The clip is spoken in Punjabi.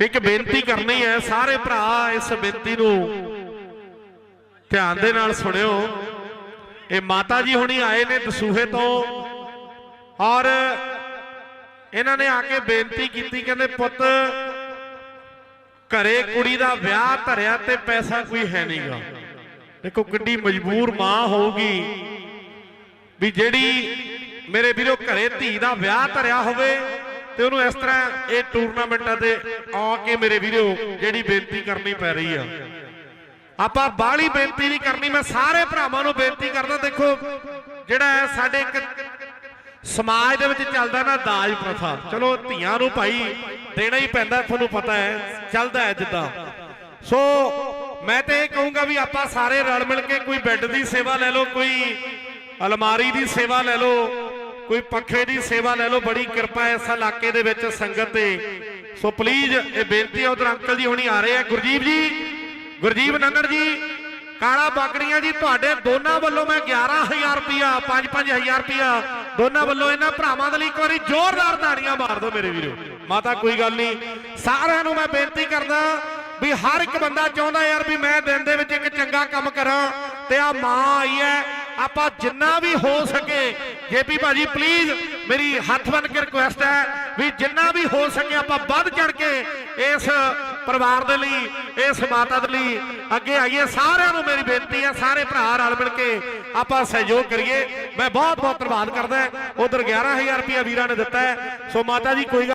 ਇੱਕ ਬੇਨਤੀ ਕਰਨੀ ਹੈ, ਸਾਰੇ ਭਰਾ ਇਸ ਬੇਨਤੀ ਨੂੰ ਧਿਆਨ ਦੇ ਨਾਲ ਸੁਣਿਓ। ਇਹ ਮਾਤਾ ਜੀ ਹੁਣੀ ਆਏ ਨੇ ਦਸੂਹੇ ਤੋਂ ਔਰ ਇਹਨਾਂ ਨੇ ਆ ਕੇ ਬੇਨਤੀ ਕੀਤੀ, ਕਹਿੰਦੇ, ਪੁੱਤ, ਘਰੇ ਕੁੜੀ ਦਾ ਵਿਆਹ ਧਰਿਆ ਤੇ ਪੈਸਾ ਕੋਈ ਹੈ ਨਹੀਂਗਾ ਦੇਖੋ, ਕਿੱਡੀ ਮਜਬੂਰ ਮਾਂ ਹੋਊਗੀ ਵੀ ਜਿਹੜੀ ਮੇਰੇ ਵੀਰੋ ਘਰੇ ਧੀ ਦਾ ਵਿਆਹ ਧਰਿਆ ਹੋਵੇ ਤੇ ਉਹਨੂੰ ਇਸ ਤਰ੍ਹਾਂ ਇਹ ਟੂਰਨਾਮੈਂਟਾਂ ਤੇ ਆ ਕੇ ਮੇਰੇ ਵੀਰੋ, ਜਿਹੜੀ ਬੇਨਤੀ ਕਰਨੀ ਪੈ ਰਹੀ ਆ। ਆਪਾਂ ਬਾਹਲੀ ਬੇਨਤੀ ਨਹੀਂ ਕਰਨੀ, ਮੈਂ ਸਾਰੇ ਭਰਾਵਾਂ ਨੂੰ ਬੇਨਤੀ ਕਰਦਾ, ਦੇਖੋ, ਜਿਹੜਾ ਹੈ ਸਾਡੇ ਇੱਕ ਸਮਾਜ ਦੇ ਵਿੱਚ ਚੱਲਦਾ ਨਾ ਦਾਜ ਪ੍ਰਥਾ। ਚਲੋ, ਧੀਆਂ ਨੂੰ ਭਾਈ ਦੇਣਾ ਹੀ ਪੈਂਦਾ, ਤੁਹਾਨੂੰ ਪਤਾ ਹੈ, ਚੱਲਦਾ ਹੈ ਜਿੱਦਾਂ। ਸੋ, ਮੈਂ ਤੇ ਇਹ ਕਹੂੰਗਾ ਵੀ ਆਪਾਂ ਸਾਰੇ ਰਲ ਮਿਲ ਕੇ ਕੋਈ ਬੈੱਡ ਦੀ ਸੇਵਾ ਲੈ ਲਓ, ਕੋਈ ਅਲਮਾਰੀ ਦੀ ਸੇਵਾ ਲੈ ਲਓ ਕੋਈ ਪੱਖੇ ਦੀ ਸੇਵਾ ਲੈ ਲਓ, ਬੜੀ ਕਿਰਪਾ ਹੈ ਇਸ ਇਲਾਕੇ ਦੇ ਵਿੱਚ ਸੰਗਤ ਤੇ। ਸੋ ਪਲੀਜ਼ ਇਹ ਬੇਨਤੀ ਹੈ ਉਧਰ ਅੰਕਲ ਜੀ ਹੁਣੀ ਆ ਰਹੇ ਆ। ਗੁਰਜੀਤ ਜੀ, ਗੁਰਜੀਤ ਨੰਗੜ ਜੀ, ਕਾਲਾ ਬਾਗੜੀਆਂ ਜੀ, ਤੁਹਾਡੇ ਦੋਨਾਂ ਵੱਲੋਂ ਮੈਂ 11000 ਰੁਪਿਆ 5-5000 ਰੁਪਿਆ ਦੋਨਾਂ ਵੱਲੋਂ ਇਹਨਾਂ ਭਰਾਵਾਂ ਦੇ ਲਈ ਇੱਕ ਵਾਰੀ ਜ਼ੋਰਦਾਰ ਤਾੜੀਆਂ ਮਾਰ ਦਿਓ ਮੇਰੇ ਵੀਰੋ। ਮਾਤਾ, ਕੋਈ ਗੱਲ ਨਹੀਂ। ਸਾਰਿਆਂ ਨੂੰ ਮੈਂ ਬੇਨਤੀ ਕਰਦਾ ਵੀ ਹਰ ਇੱਕ ਬੰਦਾ ਚਾਹੁੰਦਾ ਯਾਰ ਵੀ ਮੈਂ ਦਿਨ ਦੇ ਵਿੱਚ ਇੱਕ ਚੰਗਾ ਕੰਮ ਕਰਾਂ ਤੇ ਆ ਮਾਂ ਆਈ ਹੈ। ਆਪਾਂ ਜਿੰਨਾ ਵੀ ਹੋ ਸਕੇ ਜੇਪੀ ਭਾਜੀ ਪਲੀਜ਼ ਮੇਰੀ ਹੱਥ ਬੰਨ ਕੇ ਰਿਕੁਐਸਟ ਹੈ ਵੀ ਜਿੰਨਾ ਵੀ ਹੋ ਸਕੇ ਆਪਾਂ ਵੱਧ ਚੜ ਕੇ ਇਸ ਪਰਿਵਾਰ ਦੇ ਲਈ, ਇਸ ਮਾਤਾ ਦੇ ਲਈ ਅੱਗੇ ਆਈਏ। ਸਾਰਿਆਂ ਨੂੰ ਮੇਰੀ ਬੇਨਤੀ ਹੈ, ਸਾਰੇ ਭਰਾ ਰਲ ਮਿਲ ਕੇ ਆਪਾਂ ਸਹਿਯੋਗ ਕਰੀਏ। ਮੈਂ ਬਹੁਤ ਬਹੁਤ ਧੰਨਵਾਦ ਕਰਦਾ ਉਧਰ 11000 ਰੁਪਇਆ ਵੀਰਾਂ ਨੇ ਦਿੱਤਾ ਹੈ। ਸੋ ਮਾਤਾ ਜੀ, ਕੋਈ ਗੱਲ